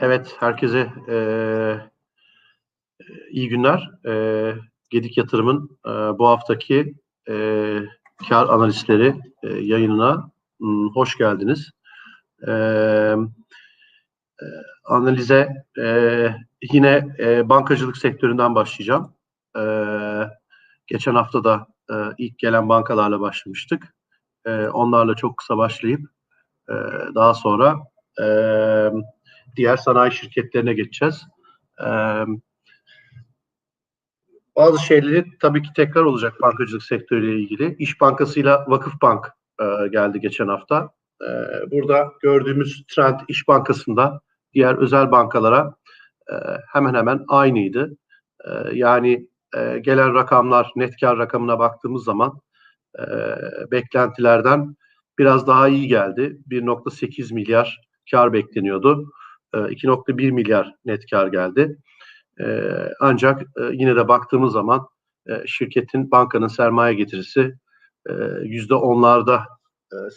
Evet, herkese eee, iyi günler. Eee, Gedik Yatırım'ın eee, bu haftaki eee kar analistleri eee, yayınına ım, hoş geldiniz. Eee, eee, analize eee, yine eee, bankacılık sektöründen başlayacağım. Eee, geçen hafta da eee, ilk gelen bankalarla başlamıştık. Eee, onlarla çok kısa başlayıp eee, daha sonra eee diğer sanayi şirketlerine geçeceğiz. Ee, bazı şeyleri tabii ki tekrar olacak bankacılık sektörüyle ilgili. İş Bankası'yla Vakıfbank e, geldi geçen hafta. E, burada gördüğümüz trend İş Bankası'nda diğer özel bankalara e, hemen hemen aynıydı. Yani gelen rakamlar net kar rakamına baktığımız zaman beklentilerden biraz daha iyi geldi. 1.8 milyar kar bekleniyordu. 2.1 e, milyar net kar geldi. E, ancak e, yine de baktığımız zaman şirketin bankanın sermaye getirisi yüzde onlarda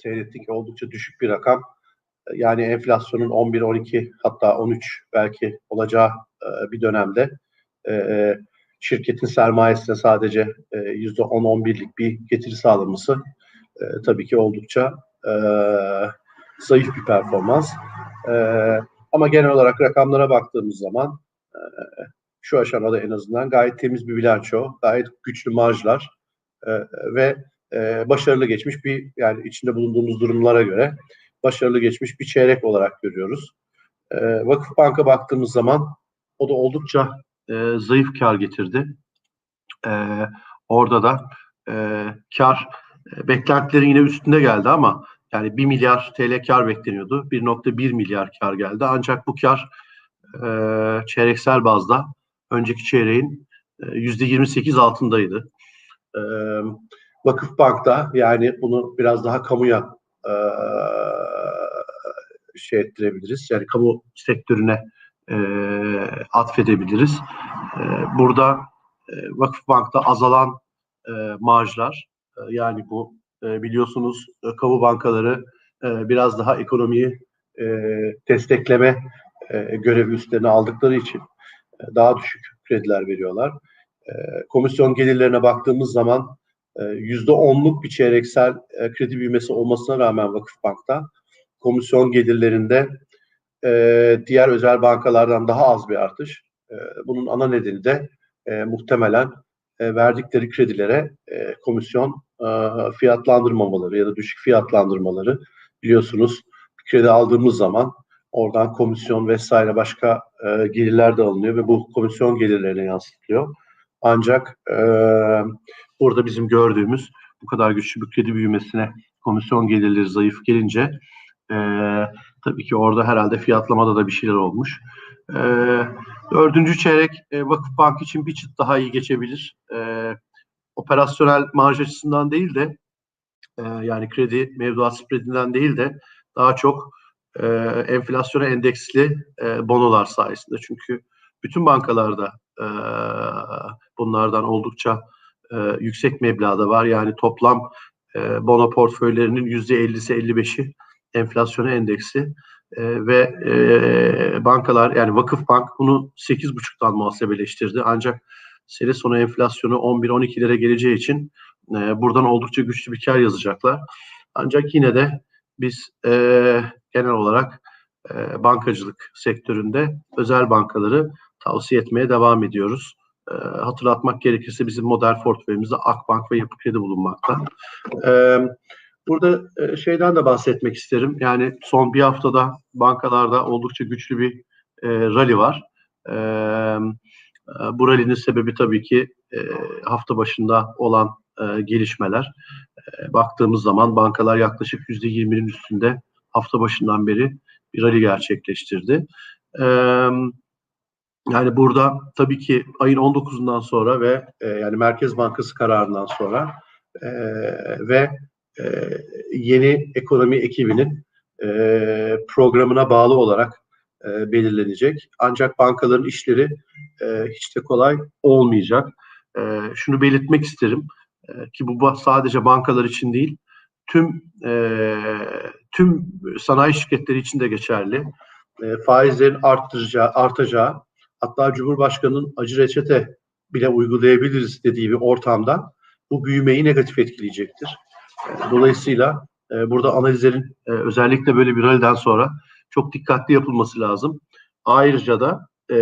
seyrettik. Oldukça düşük bir rakam. Yani enflasyonun 11-12 hatta 13 belki olacağı bir dönemde şirketin sermayesine sadece yüzde 10-11'lik bir getiri sağlaması tabii ki oldukça zayıf bir performans. Ama genel olarak rakamlara baktığımız zaman e, şu aşamada en azından gayet temiz bir bilanço, gayet güçlü marjlar e, ve e, başarılı geçmiş bir yani içinde bulunduğumuz durumlara göre başarılı geçmiş bir çeyrek olarak görüyoruz. Vakıfbank'a baktığımız zaman o da oldukça zayıf kar getirdi. orada da kar beklentilerin yine üstünde geldi ama yani 1 milyar TL kar bekleniyordu. 1.1 milyar kar geldi. Ancak bu kar e, çeyreksel bazda önceki çeyreğin e, %28 altındaydı. E, Vakıfbank'ta yani bunu biraz daha kamuya e, şey ettirebiliriz. Yani kamu sektörüne e, atfedebiliriz. E, burada e, Vakıfbank'ta azalan e, marjlar e, yani bu e, biliyorsunuz e, kamu bankaları e, biraz daha ekonomiyi e, destekleme e, görevi üstlerine aldıkları için e, daha düşük krediler veriyorlar. Komisyon gelirlerine baktığımız zaman yüzde onluk bir çeyreksel kredi büyümesi olmasına rağmen Vakıfbank'ta komisyon gelirlerinde diğer özel bankalardan daha az bir artış. Bunun ana nedeni de muhtemelen verdikleri kredilere komisyon fiyatlandırmamaları ya da düşük fiyatlandırmaları biliyorsunuz bir kredi aldığımız zaman oradan komisyon vesaire başka e, gelirler de alınıyor ve bu komisyon gelirlerine yansıtılıyor. Ancak e, burada bizim gördüğümüz bu kadar güçlü bir kredi büyümesine komisyon gelirleri zayıf gelince e, tabii ki orada herhalde fiyatlamada da bir şeyler olmuş. E, dördüncü çeyrek e, Vakıfbank için bir çıt daha iyi geçebilir. E, operasyonel marj açısından değil de e, yani kredi mevduat spreadinden değil de daha çok e, enflasyona endeksli e, bonolar sayesinde. Çünkü bütün bankalarda e, bunlardan oldukça e, yüksek meblağda var. Yani toplam e, bono portföylerinin yüzde 50'si 55'i enflasyona endeksi e, ve e, bankalar yani Vakıf Bank bunu 8,5'tan muhasebeleştirdi. Ancak sene sonu enflasyonu 11-12'lere geleceği için e, buradan oldukça güçlü bir kar yazacaklar. Ancak yine de biz e, genel olarak e, bankacılık sektöründe özel bankaları tavsiye etmeye devam ediyoruz. E, hatırlatmak gerekirse bizim model portföyümüzde Akbank ve Yapı Kredi bulunmakta. E, burada e, şeyden de bahsetmek isterim. Yani son bir haftada bankalarda oldukça güçlü bir e, rally var. E, bu rally'nin sebebi tabii ki e, hafta başında olan e, gelişmeler. E, baktığımız zaman bankalar yaklaşık %20'nin üstünde hafta başından beri bir rally gerçekleştirdi. E, yani burada tabii ki ayın 19'undan sonra ve e, yani Merkez Bankası kararından sonra ve yeni ekonomi ekibinin programına bağlı olarak e, belirlenecek. Ancak bankaların işleri e, hiç de kolay olmayacak. E, şunu belirtmek isterim e, ki bu sadece bankalar için değil, tüm e, tüm sanayi şirketleri için de geçerli. e, faizlerin arttıracağı, artacağı, hatta Cumhurbaşkanı'nın acı reçete bile uygulayabiliriz dediği bir ortamda bu büyümeyi negatif etkileyecektir. E, dolayısıyla e, burada analizlerin e, özellikle böyle bir rally'den sonra çok dikkatli yapılması lazım. Ayrıca da e,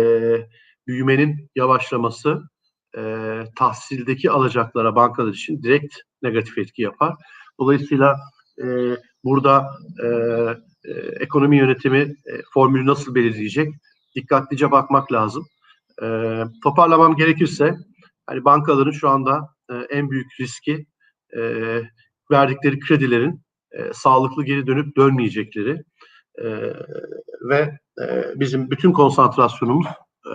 büyümenin yavaşlaması e, tahsildeki alacaklara bankalar için direkt negatif etki yapar. Dolayısıyla e, burada e, e, ekonomi yönetimi e, formülü nasıl belirleyecek? Dikkatlice bakmak lazım. E, toparlamam gerekirse hani bankaların şu anda e, en büyük riski e, verdikleri kredilerin e, sağlıklı geri dönüp dönmeyecekleri e, ve e, bizim bütün konsantrasyonumuz e,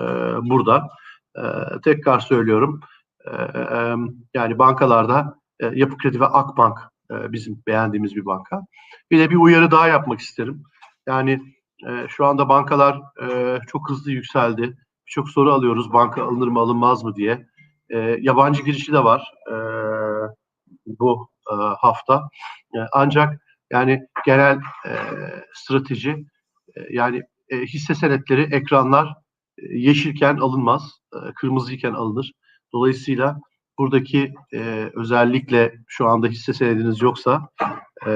burada. E, tekrar söylüyorum e, e, yani bankalarda e, Yapı Kredi ve Akbank e, bizim beğendiğimiz bir banka. Bir de bir uyarı daha yapmak isterim. Yani e, şu anda bankalar e, çok hızlı yükseldi. Birçok soru alıyoruz banka alınır mı alınmaz mı diye. E, yabancı girişi de var e, bu e, hafta. E, ancak yani genel e, strateji e, yani e, hisse senetleri ekranlar e, yeşilken alınmaz, e, kırmızıyken alınır. Dolayısıyla buradaki e, özellikle şu anda hisse senediniz yoksa e,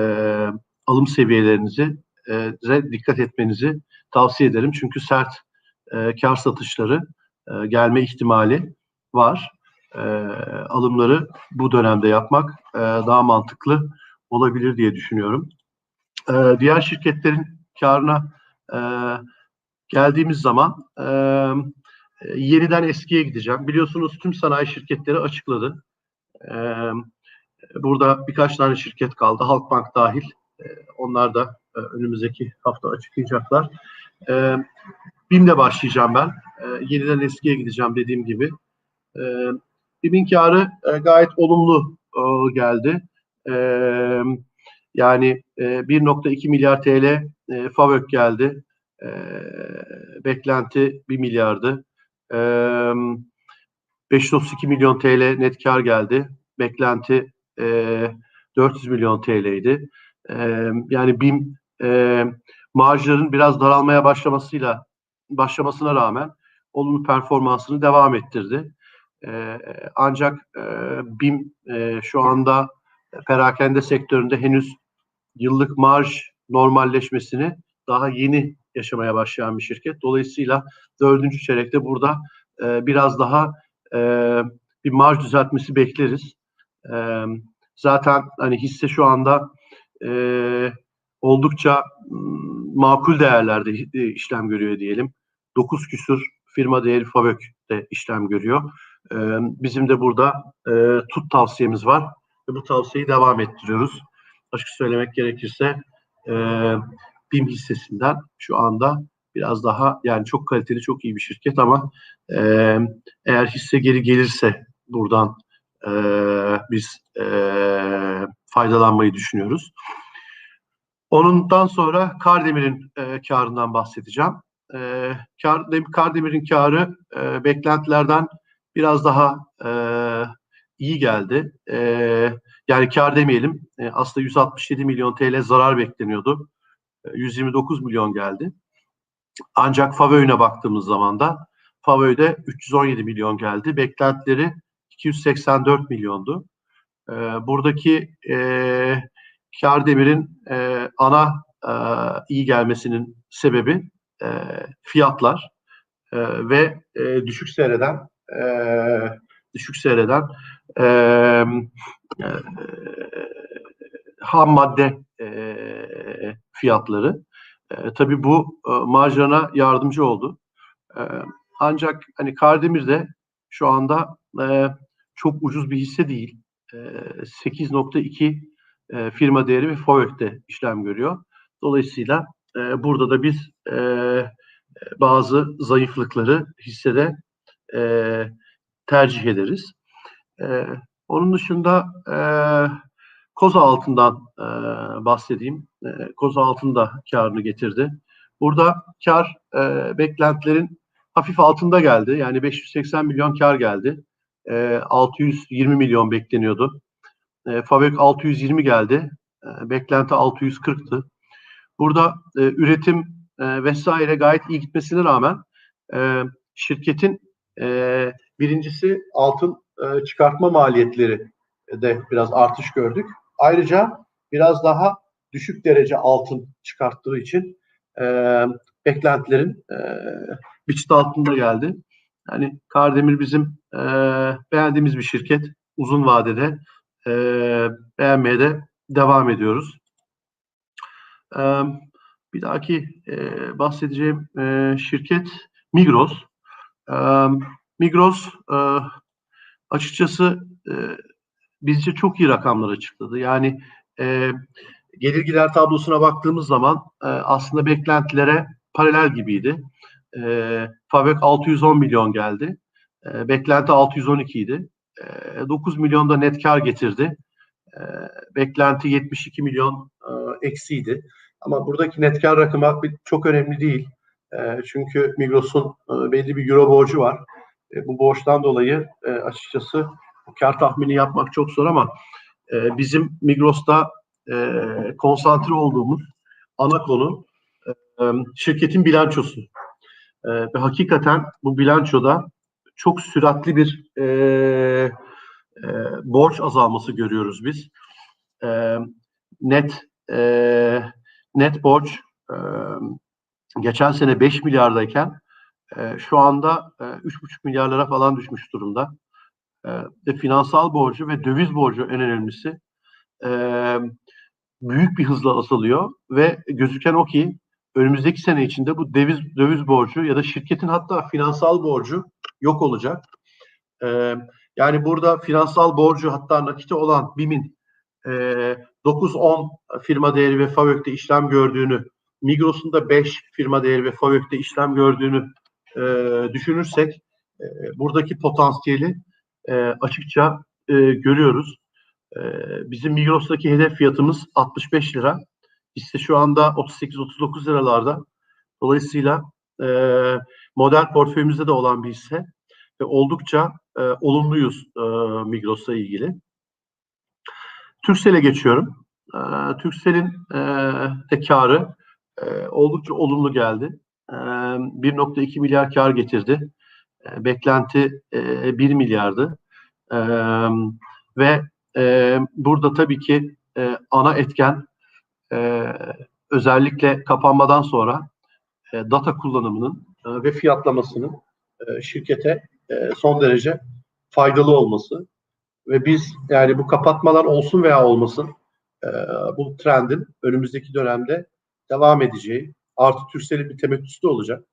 alım seviyelerinizi e, dikkat etmenizi tavsiye ederim. Çünkü sert e, kar satışları e, gelme ihtimali var. E, alımları bu dönemde yapmak e, daha mantıklı olabilir diye düşünüyorum. E, diğer şirketlerin karına e, geldiğimiz zaman e, yeniden eskiye gideceğim. Biliyorsunuz tüm sanayi şirketleri açıkladı. E, burada birkaç tane şirket kaldı. Halkbank dahil. E, onlar da e, önümüzdeki hafta açıklayacaklar. E, BİM'le başlayacağım ben. E, yeniden eskiye gideceğim dediğim gibi. E, BİM'in karı e, gayet olumlu e, geldi. E, yani e, 1.2 milyar TL e, FAVÖK geldi. E, beklenti 1 milyardı. E, 532 milyon TL net kar geldi. Beklenti e, 400 milyon TL'ydi. E, yani BİM e, marjların biraz daralmaya başlamasıyla başlamasına rağmen olumlu performansını devam ettirdi. E, ancak e, BİM e, şu anda perakende sektöründe henüz yıllık marj normalleşmesini daha yeni yaşamaya başlayan bir şirket. Dolayısıyla dördüncü çeyrekte burada e, biraz daha e, bir marj düzeltmesi bekleriz. E, zaten hani hisse şu anda e, oldukça makul değerlerde işlem görüyor diyelim. 9 küsür firma değeri Favök'te işlem görüyor. E, bizim de burada e, tut tavsiyemiz var bu tavsiyeyi devam ettiriyoruz. Açık söylemek gerekirse e, BİM hissesinden şu anda biraz daha yani çok kaliteli çok iyi bir şirket ama e, eğer hisse geri gelirse buradan e, biz e, faydalanmayı düşünüyoruz. Onundan sonra Kardemir'in e, karından bahsedeceğim. E, Kar, Kardemir'in karı e, beklentilerden biraz daha e, iyi geldi. E, yani kar demeyelim. E, aslında 167 milyon TL zarar bekleniyordu. 129 milyon geldi. Ancak Favö'ne baktığımız zaman da Favö'de 317 milyon geldi. Beklentileri 284 milyondu. E, buradaki e, Kardemir'in e, ana e, iyi gelmesinin sebebi e, fiyatlar e, ve e, düşük seyreden e, düşük seyreden e, e, ham madde e, fiyatları. E, tabii bu e, marjana yardımcı oldu. E, ancak hani Kardemir de şu anda e, çok ucuz bir hisse değil. E, 8.2 e, firma değeri ve FOEK'te işlem görüyor. Dolayısıyla e, burada da biz e, bazı zayıflıkları hissede e, tercih ederiz. E, onun dışında e, Koza altından e, bahsedeyim. E, Koza altında karını getirdi. Burada kar e, beklentilerin hafif altında geldi. Yani 580 milyon kar geldi. E, 620 milyon bekleniyordu. E, Fabrik 620 geldi. E, beklenti 640'tı. Burada e, üretim e, vesaire gayet iyi gitmesine rağmen e, şirketin e, birincisi altın e, çıkartma maliyetleri de biraz artış gördük. Ayrıca biraz daha düşük derece altın çıkarttığı için e, beklentilerin e, bir çıta altında geldi. Yani Kardemir bizim e, beğendiğimiz bir şirket. Uzun vadede e, beğenmeye de devam ediyoruz. E, bir dahaki e, bahsedeceğim e, şirket Migros. E, Migros e, açıkçası e, bizce çok iyi rakamlar açıkladı. Yani e, gelir gider tablosuna baktığımız zaman e, aslında beklentilere paralel gibiydi. E, Fabrik 610 milyon geldi. E, beklenti 612 idi. E, 9 milyon da net kar getirdi. E, beklenti 72 milyon e, eksiydi. Ama buradaki net kar rakamı çok önemli değil. E, çünkü Migros'un e, belli bir euro borcu var. E, bu borçtan dolayı e, açıkçası kar tahmini yapmak çok zor ama e, bizim Migros'ta e, konsantre olduğumuz ana konu e, şirketin bilançosu. E, ve hakikaten bu bilançoda çok süratli bir e, e, borç azalması görüyoruz biz. E, net e, net borç e, geçen sene 5 milyardayken e, şu anda e, 3,5 milyarlara falan düşmüş durumda. Ve finansal borcu ve döviz borcu en önemlisi büyük bir hızla azalıyor ve gözüken o ki önümüzdeki sene içinde bu döviz döviz borcu ya da şirketin hatta finansal borcu yok olacak. Yani burada finansal borcu hatta nakite olan BİM'in e, 9-10 firma değeri ve FAVÖK'te işlem gördüğünü, Migros'un da 5 firma değeri ve FAVÖK'te işlem gördüğünü e, düşünürsek e, buradaki potansiyeli e, açıkça e, görüyoruz. E, bizim Migros'taki hedef fiyatımız 65 lira. İşte şu anda 38-39 liralarda. Dolayısıyla e, model portföyümüzde de olan bir hisse ve oldukça e, olumluyuz e, Migros'la ilgili. Türksel'e geçiyorum. E, Türksel'in e, de karı e, oldukça olumlu geldi. E, 1.2 milyar kar getirdi. Beklenti e, 1 milyardı. Ve burada tabii ki ana etken özellikle kapanmadan sonra data kullanımının ve fiyatlamasının şirkete son derece faydalı olması ve biz yani bu kapatmalar olsun veya olmasın bu trendin önümüzdeki dönemde devam edeceği artı Türksel'in bir temettüsü de olacak.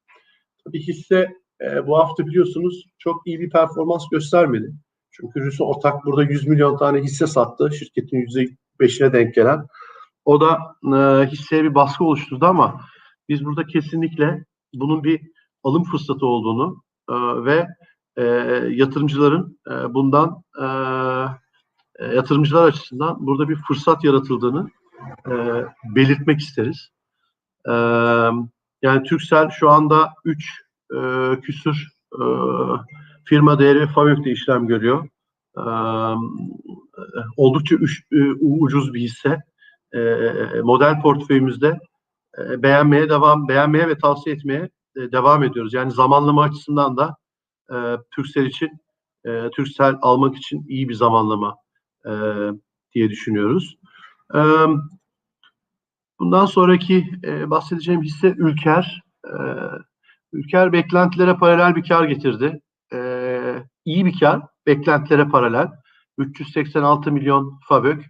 Tabii hisse e, bu hafta biliyorsunuz çok iyi bir performans göstermedi. Çünkü Rüsü ortak burada 100 milyon tane hisse sattı. Şirketin %5'ine denk gelen. O da e, hisseye bir baskı oluşturdu ama biz burada kesinlikle bunun bir alım fırsatı olduğunu e, ve e, yatırımcıların e, bundan e, e, yatırımcılar açısından burada bir fırsat yaratıldığını e, belirtmek isteriz. E, yani Türksel şu anda 3 e, küsür e, firma değeri FAVÖK'te işlem görüyor. E, oldukça üç, e, ucuz bir hisse. E, model portföyümüzde e, beğenmeye devam, beğenmeye ve tavsiye etmeye e, devam ediyoruz. Yani zamanlama açısından da e, Türksel için, e, Türksel almak için iyi bir zamanlama e, diye düşünüyoruz. E, bundan sonraki e, bahsedeceğim hisse Ülker. E, Ülker beklentilere paralel bir kar getirdi. E, iyi bir kar, beklentilere paralel. 386 milyon FABÖK,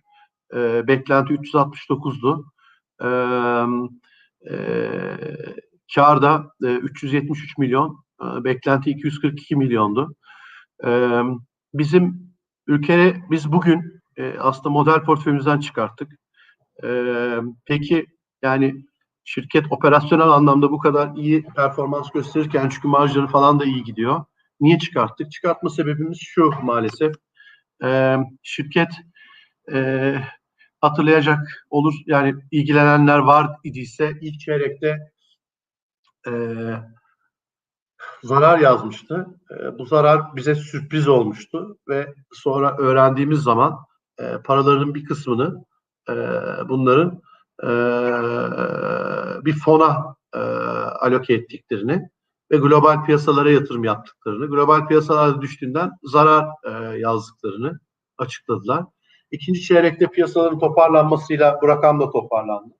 e, beklenti 369'du. E, e, karda e, 373 milyon, e, beklenti 242 milyondu. E, bizim ülkede biz bugün e, aslında model portföyümüzden çıkarttık. E, peki yani şirket operasyonel anlamda bu kadar iyi performans gösterirken çünkü marjları falan da iyi gidiyor. Niye çıkarttık? Çıkartma sebebimiz şu maalesef. E, şirket e, hatırlayacak olur yani ilgilenenler var idiyse ilk çeyrekte e, zarar yazmıştı. E, bu zarar bize sürpriz olmuştu ve sonra öğrendiğimiz zaman e, paraların bir kısmını e, bunların e, bir fona e, aloke ettiklerini ve global piyasalara yatırım yaptıklarını, global piyasalarda düştüğünden zarar e, yazdıklarını açıkladılar. İkinci çeyrekte piyasaların toparlanmasıyla bu rakam da toparlandı.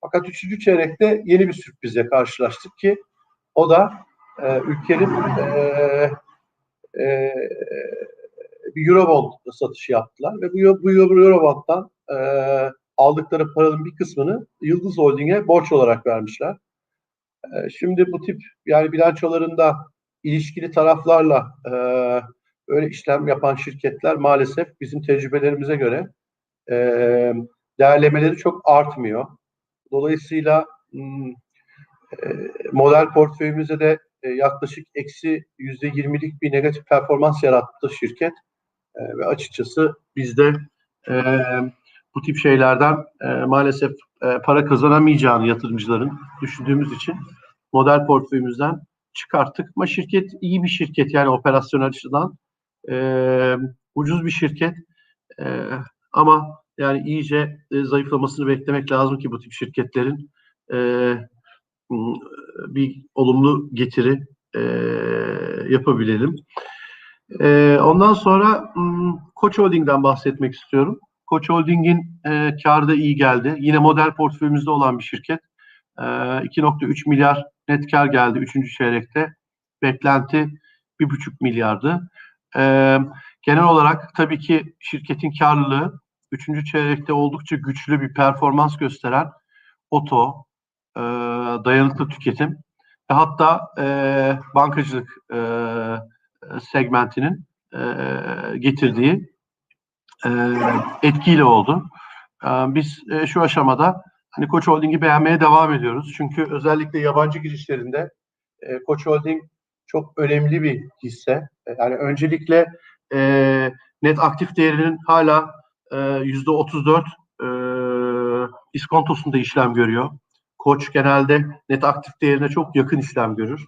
Fakat üçüncü çeyrekte yeni bir sürprize karşılaştık ki o da e, ülkenin e, e, bir Eurobond satışı yaptılar ve bu, bu Eurobond'dan e, aldıkları paranın bir kısmını Yıldız Holding'e borç olarak vermişler. E, şimdi bu tip yani bilançolarında ilişkili taraflarla e, öyle işlem yapan şirketler maalesef bizim tecrübelerimize göre e, değerlemeleri çok artmıyor. Dolayısıyla e, model portföyümüzde de e, yaklaşık eksi yüzde yirmilik bir negatif performans yarattı şirket. E, ve açıkçası bizde e, bu tip şeylerden e, maalesef e, para kazanamayacağını yatırımcıların düşündüğümüz için model portföyümüzden çıkarttık. Ama şirket iyi bir şirket yani operasyonel açıdan e, ucuz bir şirket e, ama yani iyice e, zayıflamasını beklemek lazım ki bu tip şirketlerin e, bir olumlu getiri e, yapabilelim. E, ondan sonra Koç Holding'den bahsetmek istiyorum. Koç Holding'in e, karı da iyi geldi. Yine model portföyümüzde olan bir şirket. E, 2.3 milyar net kar geldi 3. çeyrekte. Beklenti 1.5 milyardı. E, genel olarak tabii ki şirketin karlılığı 3. çeyrekte oldukça güçlü bir performans gösteren oto, e, dayanıklı tüketim ve hatta e, bankacılık e, segmentinin e, getirdiği e, etkiyle oldu. E, biz e, şu aşamada hani Koç Holding'i beğenmeye devam ediyoruz. Çünkü özellikle yabancı girişlerinde e, Koç Holding çok önemli bir hisse. Yani öncelikle net aktif değerinin hala yüzde 34 e, iskontosunda işlem görüyor. Koç genelde net aktif değerine çok yakın işlem görür.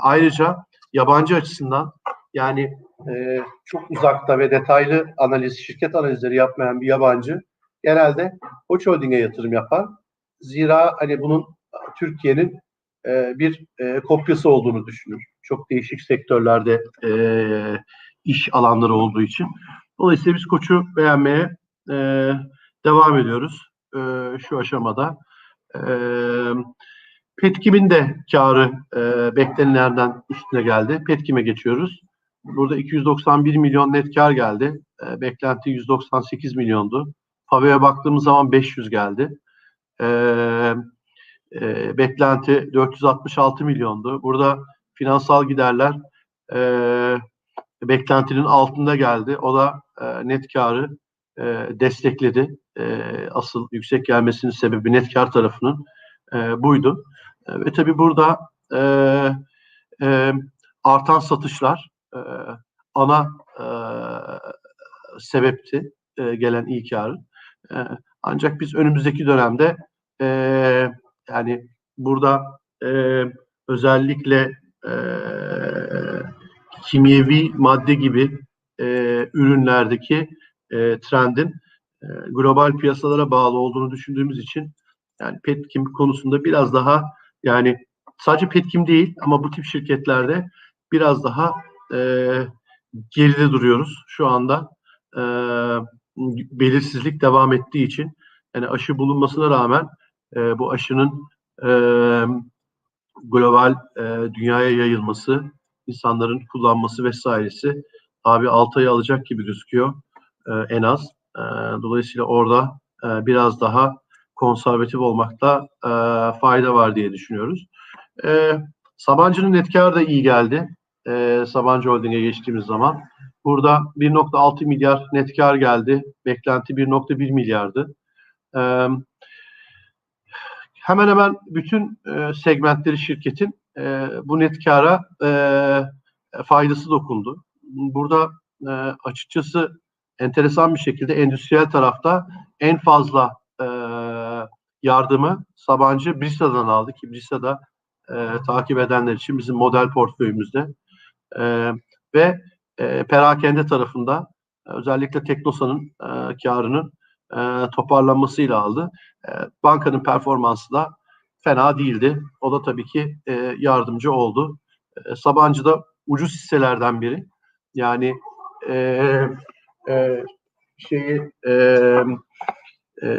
Ayrıca yabancı açısından yani e, çok uzakta ve detaylı analiz, şirket analizleri yapmayan bir yabancı genelde Koç Holding'e yatırım yapar. Zira hani bunun Türkiye'nin e, bir e, kopyası olduğunu düşünür. Çok değişik sektörlerde e, iş alanları olduğu için. Dolayısıyla biz Koç'u beğenmeye e, devam ediyoruz e, şu aşamada. E, Petkim'in de karı e, beklenenlerden üstüne geldi. Petkim'e geçiyoruz. Burada 291 milyon net kar geldi. E, beklenti 198 milyondu. Fave'ye baktığımız zaman 500 geldi. E, e, beklenti 466 milyondu. Burada finansal giderler e, beklentinin altında geldi. O da e, net karı e, destekledi. E, asıl yüksek gelmesinin sebebi net kar tarafının e, buydu. E, ve tabii burada e, e, artan satışlar e, ana e, sebepti e, gelen iyi karın. E, ancak biz önümüzdeki dönemde e, yani burada e, özellikle e, kimyevi madde gibi e, ürünlerdeki e, trendin e, global piyasalara bağlı olduğunu düşündüğümüz için yani petkim konusunda biraz daha yani sadece petkim değil ama bu tip şirketlerde biraz daha e, geride duruyoruz şu anda. E, belirsizlik devam ettiği için yani aşı bulunmasına rağmen e, bu aşının e, global e, dünyaya yayılması, insanların kullanması vesairesi abi 6 ay alacak gibi gözüküyor e, en az. E, dolayısıyla orada e, biraz daha konservatif olmakta e, fayda var diye düşünüyoruz. E, Sabancı'nın net karı da iyi geldi. E, Sabancı Holding'e geçtiğimiz zaman. Burada 1.6 milyar net kar geldi. Beklenti 1.1 milyardı. E, hemen hemen bütün e, segmentleri şirketin e, bu net kara e, faydası dokundu. Burada e, açıkçası enteresan bir şekilde endüstriyel tarafta en fazla e, yardımı Sabancı Brisa'dan aldı ki Brisa'da e, takip edenler için bizim model portföyümüzde e, ve e, perakende tarafında özellikle Teknosa'nın e, karının e, toparlanmasıyla aldı. E, bankanın performansı da fena değildi. O da tabii ki e, yardımcı oldu. E, Sabancı da ucuz hisselerden biri. Yani e, e, şeyi e, e,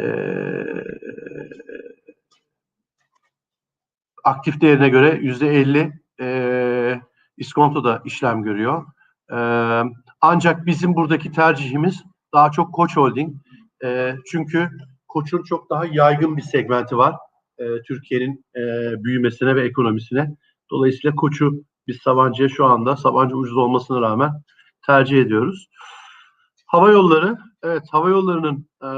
aktif değerine göre yüzde elli e, iskontoda işlem görüyor. E, ancak bizim buradaki tercihimiz daha çok Koç Holding. E, çünkü Koç'un çok daha yaygın bir segmenti var. E, Türkiye'nin e, büyümesine ve ekonomisine. Dolayısıyla Koç'u biz Sabancı'ya şu anda Sabancı ucuz olmasına rağmen tercih ediyoruz. Hava yolları, evet hava yollarının e,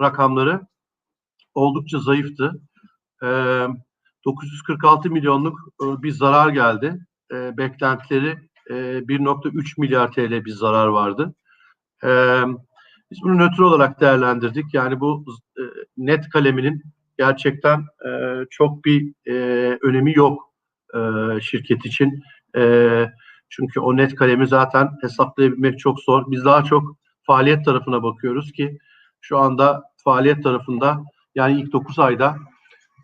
rakamları oldukça zayıftı. E, 946 milyonluk e, bir zarar geldi. E, beklentileri e, 1.3 milyar TL bir zarar vardı. E, biz bunu nötr olarak değerlendirdik. Yani bu e, net kaleminin gerçekten e, çok bir e, önemi yok e, şirket için. E, çünkü o net kalemi zaten hesaplayabilmek çok zor. Biz daha çok faaliyet tarafına bakıyoruz ki şu anda faaliyet tarafında yani ilk 9 ayda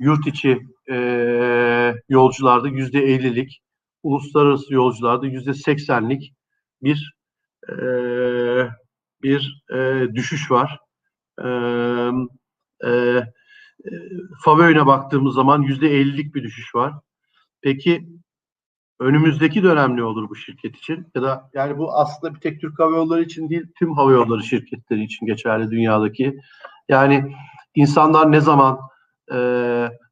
yurt içi e, yolcularda yüzde 50'lik, uluslararası yolcularda yüzde 80'lik bir e, bir e, düşüş var. E, e, Favö'ne baktığımız zaman yüzde 50'lik bir düşüş var. Peki önümüzdeki dönem ne olur bu şirket için? Ya da yani bu aslında bir tek Türk Hava Yolları için değil, tüm hava yolları şirketleri için geçerli dünyadaki. Yani insanlar ne zaman e,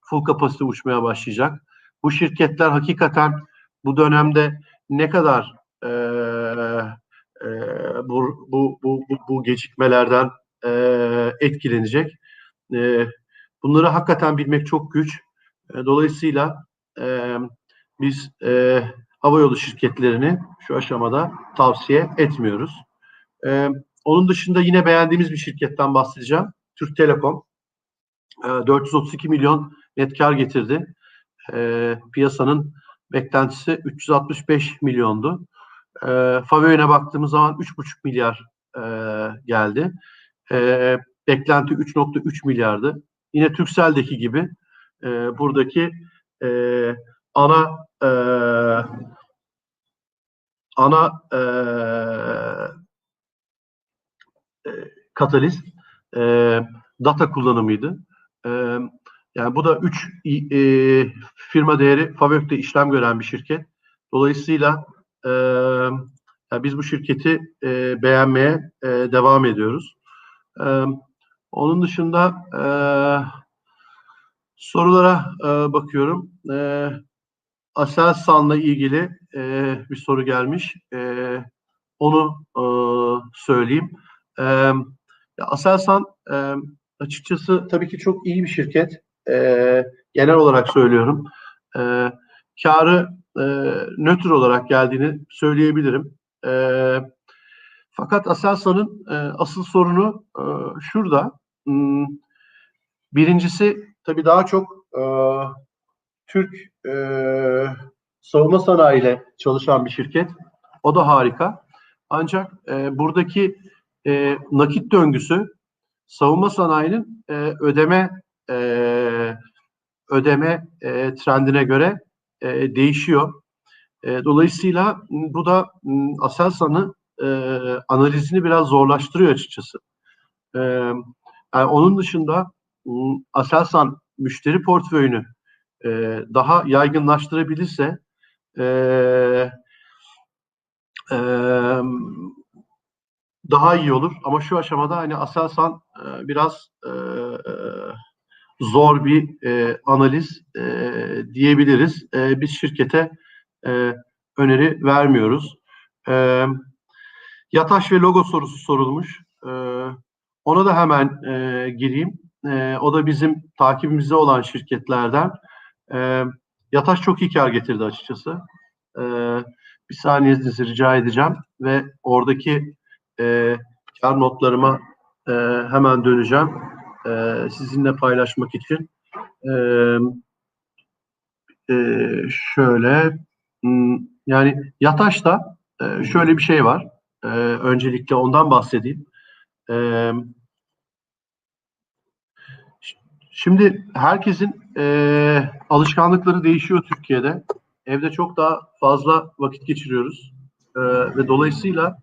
full kapasite uçmaya başlayacak? Bu şirketler hakikaten bu dönemde ne kadar e, e, bu, bu, bu, bu, bu gecikmelerden e, etkilenecek? E, bunları hakikaten bilmek çok güç. E, dolayısıyla e, biz e, havayolu şirketlerini şu aşamada tavsiye etmiyoruz. E, onun dışında yine beğendiğimiz bir şirketten bahsedeceğim. Türk Telekom. E, 432 milyon net kar getirdi. E, piyasanın beklentisi 365 milyondu. E, Favö'ne baktığımız zaman 3,5 milyar e, geldi. E, beklenti 3.3 milyardı. Yine Türkcell'deki gibi e, buradaki e, ana e, ana e, e, katalist e, data kullanımıydı. E, yani bu da 3 e, firma değeri Favök'te işlem gören bir şirket. Dolayısıyla e, yani biz bu şirketi e, beğenmeye e, devam ediyoruz. E, onun dışında e, sorulara e, bakıyorum. E, Aselsan'la ilgili e, bir soru gelmiş. E, onu e, söyleyeyim. E, Aselsan e, açıkçası tabii ki çok iyi bir şirket. E, genel olarak söylüyorum. E, karı e, nötr olarak geldiğini söyleyebilirim. E, fakat Aselsan'ın e, asıl sorunu e, şurada. Hmm, birincisi tabii daha çok e, Türk e, savunma sanayiyle çalışan bir şirket. O da harika. Ancak e, buradaki e, nakit döngüsü savunma sanayinin e, ödeme e, ödeme e, trendine göre e, değişiyor. E, dolayısıyla bu da Aselsan'ı e, analizini biraz zorlaştırıyor açıkçası. E, yani onun dışında Aselsan müşteri portföyünü e, daha yaygınlaştırabilirse e, e, daha iyi olur. Ama şu aşamada hani Aselsan e, biraz e, zor bir e, analiz e, diyebiliriz. E, biz şirkete e, öneri vermiyoruz. E, yataş ve logo sorusu sorulmuş. E, ona da hemen e, gireyim. E, o da bizim takibimizde olan şirketlerden. E, Yataş çok iyi kar getirdi açıkçası. E, bir saniyenizi rica edeceğim ve oradaki e, kar notlarıma e, hemen döneceğim. E, sizinle paylaşmak için. E, e, şöyle hmm, yani Yataş'ta e, şöyle bir şey var. E, öncelikle ondan bahsedeyim. E, Şimdi herkesin eee, alışkanlıkları değişiyor Türkiye'de. Evde çok daha fazla vakit geçiriyoruz. Eee, ve dolayısıyla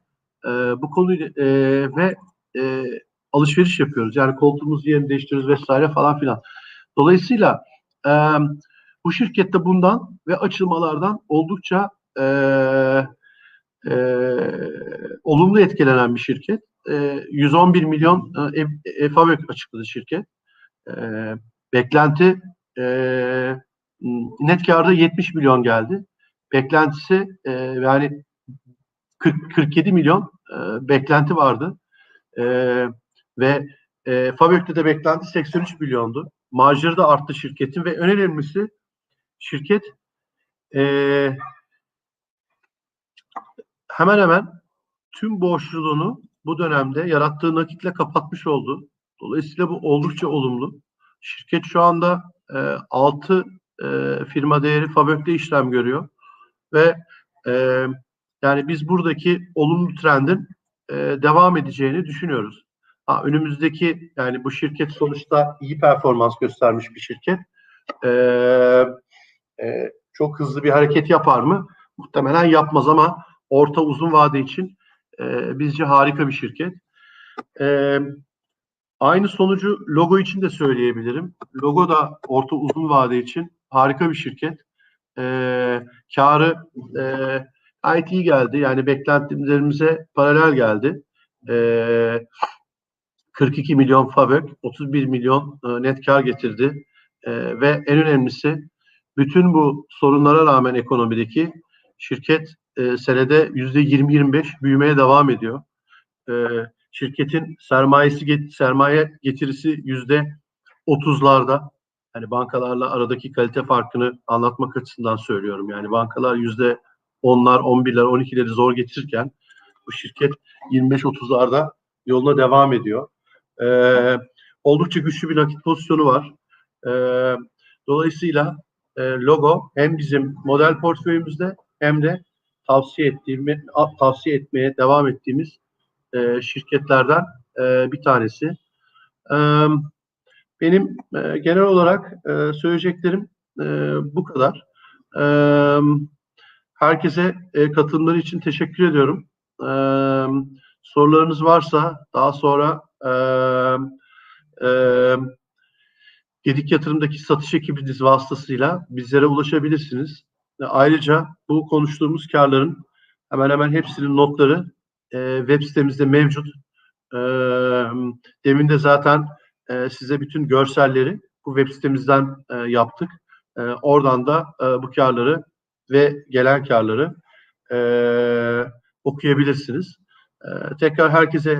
eee, bu konuyla eee, ve eee, alışveriş yapıyoruz. Yani koltuğumuzu yerini değiştiriyoruz vesaire falan filan. Dolayısıyla eee, bu şirkette bundan ve açılmalardan oldukça eee, eee, olumlu etkilenen bir şirket. Eee, 111 milyon e, fabrik açıkladı şirket. Eee, beklenti eee, net karda 70 milyon geldi. Beklentisi eee, yani 40, 47 milyon eee, beklenti vardı. Eee, ve eee Fabrik'te de beklenti 83 milyondu. Marjları da arttı şirketin ve en önemlisi şirket eee, hemen hemen tüm borçluluğunu bu dönemde yarattığı nakitle kapatmış oldu. Dolayısıyla bu oldukça olumlu. Şirket şu anda e, 6 e, firma değeri Fabrik'te işlem görüyor ve e, yani biz buradaki olumlu trendin e, devam edeceğini düşünüyoruz. Ha, önümüzdeki yani bu şirket sonuçta iyi performans göstermiş bir şirket. E, e, çok hızlı bir hareket yapar mı? Muhtemelen yapmaz ama orta uzun vade için e, bizce harika bir şirket. E, aynı sonucu logo için de söyleyebilirim. Logo da orta uzun vade için harika bir şirket. E, karı e, gayet geldi. Yani beklentilerimize paralel geldi. E, 42 milyon fabrik, 31 milyon e, net kar getirdi. E, ve en önemlisi bütün bu sorunlara rağmen ekonomideki şirket e, senede yüzde 20-25 büyümeye devam ediyor. E, şirketin sermayesi sermaye getirisi yüzde 30'larda. Hani bankalarla aradaki kalite farkını anlatmak açısından söylüyorum. Yani bankalar yüzde 10'lar, 11'ler, 12'leri zor getirirken bu şirket 25-30'larda yoluna devam ediyor. E, oldukça güçlü bir nakit pozisyonu var. E, dolayısıyla e, logo hem bizim model portföyümüzde hem de tavsiye ettiğimi tavsiye etmeye devam ettiğimiz e, şirketlerden e, bir tanesi. E, benim e, genel olarak e, söyleyeceklerim e, bu kadar. E, herkese e, katılımları için teşekkür ediyorum. E, sorularınız varsa daha sonra e, Gedik Yatırım'daki satış ekibiniz vasıtasıyla bizlere ulaşabilirsiniz. Ayrıca bu konuştuğumuz karların hemen hemen hepsinin notları web sitemizde mevcut. Demin de zaten size bütün görselleri bu web sitemizden yaptık. Oradan da bu karları ve gelen karları okuyabilirsiniz. Tekrar herkese